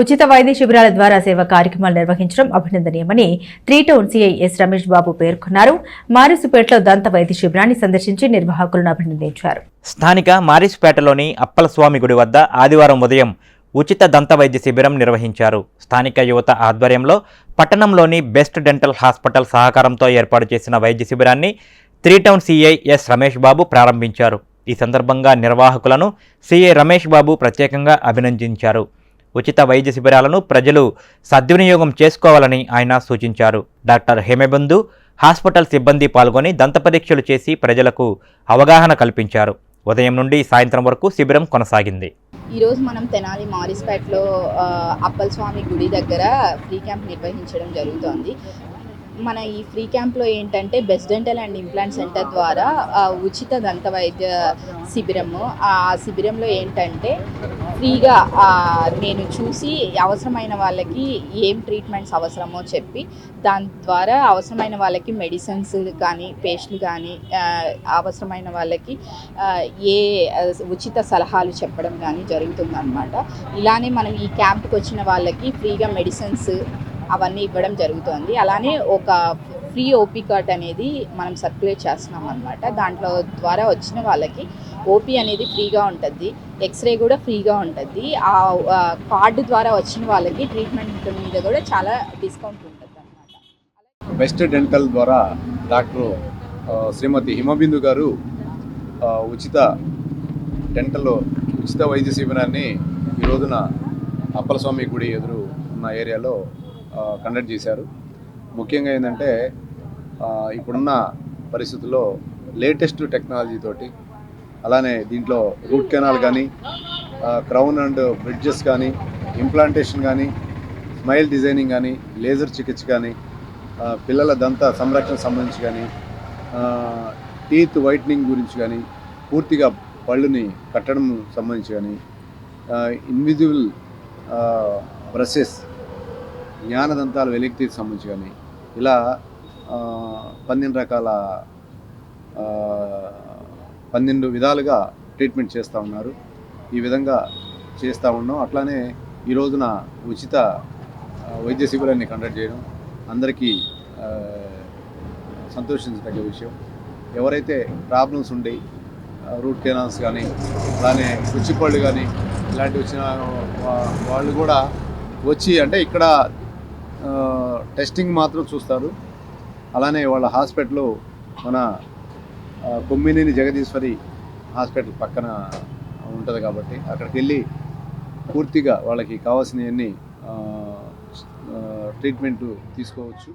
ఉచిత వైద్య శిబిరాల ద్వారా సేవా కార్యక్రమాలు నిర్వహించడం అభినందనీయమని three town CI S Ramesh Babu పేర్కొన్నారు. మారిసుపేటలో దంత వైద్య శిబిరాన్ని సందర్శించి నిర్వాహకులను అభినందించారు. స్థానిక మారిసుపేటలోని అప్పలస్వామి గుడి వద్ద ఆదివారం ఉదయం ఉచిత దంత వైద్య శిబిరం నిర్వహించారు. స్థానిక యువత ఆధ్వర్యంలో పట్టణంలోని బెస్ట్ డెంటల్ హాస్పిటల్ సహకారంతో ఏర్పాటు చేసిన వైద్య శిబిరాన్ని three town CI S Ramesh Babu ప్రారంభించారు. ఈ సందర్భంగా నిర్వాహకులను సీఐ రమేష్ బాబు ప్రత్యేకంగా అభినందించారు. ఉచిత వైద్య శిబిరాలను ప్రజలు సద్వినియోగం చేసుకోవాలని ఆయన సూచించారు. డాక్టర్ హేమబంధు హాస్పిటల్ సిబ్బంది పాల్గొని దంత పరీక్షలు చేసి ప్రజలకు అవగాహన కల్పించారు. ఉదయం నుండి సాయంత్రం వరకు శిబిరం కొనసాగింది. ఈరోజు మనం తెనాలి మారిస్పేటలో అప్పల్ స్వామి గుడి దగ్గర ఫ్రీ క్యాంప్ నిర్వహించడం జరుగుతోంది. మన ఈ ఫ్రీ క్యాంప్లో ఏంటంటే best dental and implant centre ద్వారా ఉచిత దంత వైద్య శిబిరము ఆ శిబిరంలో ఏంటంటే ఫ్రీగా నేను చూసి అవసరమైన వాళ్ళకి ఏం ట్రీట్మెంట్స్ అవసరమో చెప్పి దాని ద్వారా అవసరమైన వాళ్ళకి మెడిసిన్స్ కానీ పేస్ట్లు కానీ అవసరమైన వాళ్ళకి ఏ ఉచిత సలహాలు చెప్పడం కానీ జరుగుతుందన్నమాట. ఇలానే మనం ఈ క్యాంప్కి వచ్చిన వాళ్ళకి ఫ్రీగా మెడిసిన్స్ అవన్నీ ఇవ్వడం జరుగుతుంది. అలానే ఒక ఫ్రీ ఓపీ కార్డ్ అనేది మనం సర్క్యులేట్ చేస్తున్నాం అనమాట దాంట్లో ద్వారా వచ్చిన వాళ్ళకి ఓపీ అనేది ఫ్రీగా ఉంటుంది. ఎక్స్రే కూడా ఫ్రీగా ఉంటుంది. ఆ కార్డు ద్వారా వచ్చిన వాళ్ళకి ట్రీట్మెంట్ మీద కూడా చాలా డిస్కౌంట్ ఉంటుంది అనమాట బెస్ట్ డెంటల్ ద్వారా డాక్టర్ శ్రీమతి హిమబిందు గారు ఉచిత డెంటల్ ఉచిత వైద్య శిబిరాన్ని ఈ రోజున అప్పలస్వామి గుడి ఎదురు ఉన్న ఏరియాలో కండక్ట్ చేశారు. ముఖ్యంగా ఏంటంటే ఇప్పుడున్న పరిస్థితుల్లో లేటెస్ట్ టెక్నాలజీ తోటి అలానే దీంట్లో రూట్ కెనాల్ కానీ క్రౌన్ అండ్ బ్రిడ్జెస్ కానీ ఇంప్లాంటేషన్ కానీ స్మైల్ డిజైనింగ్ కానీ లేజర్ చికిత్స కానీ పిల్లల దంత సంరక్షణ సంబంధించి కానీ టీత్ వైట్నింగ్ గురించి కానీ పూర్తిగా పళ్ళుని కట్టడం సంబంధించి కానీ ఇన్విజిబుల్ బ్రషెస్ జ్ఞానదంతాలు వెలికితీకి సంబంధించి కానీ ఇలా పన్నెండు రకాల పన్నెండు విధాలుగా ట్రీట్మెంట్ చేస్తూ ఉన్నారు. ఈ విధంగా చేస్తూ ఉన్నాం. అట్లానే ఈ రోజున ఉచిత వైద్య శిబిరాన్ని కండక్ట్ చేయడం అందరికీ సంతోషించదగ్గ విషయం. ఎవరైతే ప్రాబ్లమ్స్ ఉండి రూట్ కెనాల్స్ కానీ అలానే కుచ్చిపళ్ళు కానీ ఇలాంటివి వచ్చిన వాళ్ళు కూడా వచ్చి అంటే ఇక్కడ టెస్టింగ్ మాత్రం చూస్తారు. అలానే వాళ్ళ హాస్పిటల్ మన కొమ్మినేని జగదీశ్వరి హాస్పిటల్ పక్కన ఉంటుంది కాబట్టి అక్కడికి వెళ్ళి పూర్తిగా వాళ్ళకి కావాల్సినవన్నీ ట్రీట్మెంట్ తీసుకోవచ్చు.